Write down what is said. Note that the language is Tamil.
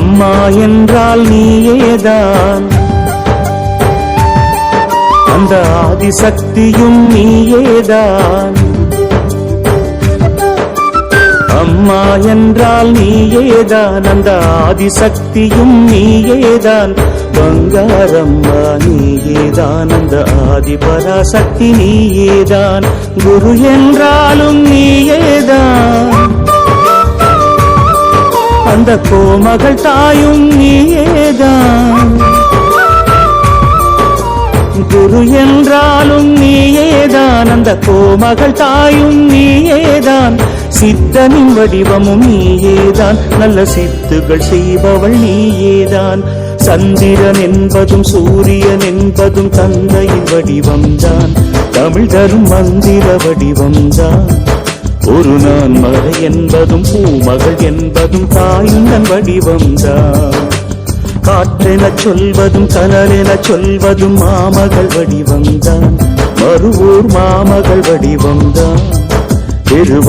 அம்மா என்றால் நீயேதான். அந்த ஆதிசக்தியும் நீயேதான். அம்மா என்றால் நீயேதான் அந்த ஆதிசக்தியும் நீயேதான். பங்காரம்மா நீயேதான் அந்த ஆதிபராசக்தி நீயேதான். குரு என்றாலும் நீயேதான். அந்த கோமகள் தாயும் நீயேதான். குரு என்றாலும் நீயேதான். அந்த கோமகள் தாயும் நீயேதான். சித்தனின் வடிவமும் நீயேதான். நல்ல சித்துகள் செய்பவள் நீயேதான். சந்திரன் என்பதும் சூரியன் என்பதும் தந்தையின் வடிவம்தான். தமிழ் தரும் மந்திர வடிவம்தான். ஒரு நான் மறை என்பதும் பூமகள் என்பதும் தாயுந்தன் வடிவம்தான் காற்றென சொல்வதும் கனலெனச் சொல்வதும் மாமகள் வடிவம்தான் மறுவூர் மாமகள் வடிவம்தான் திருவ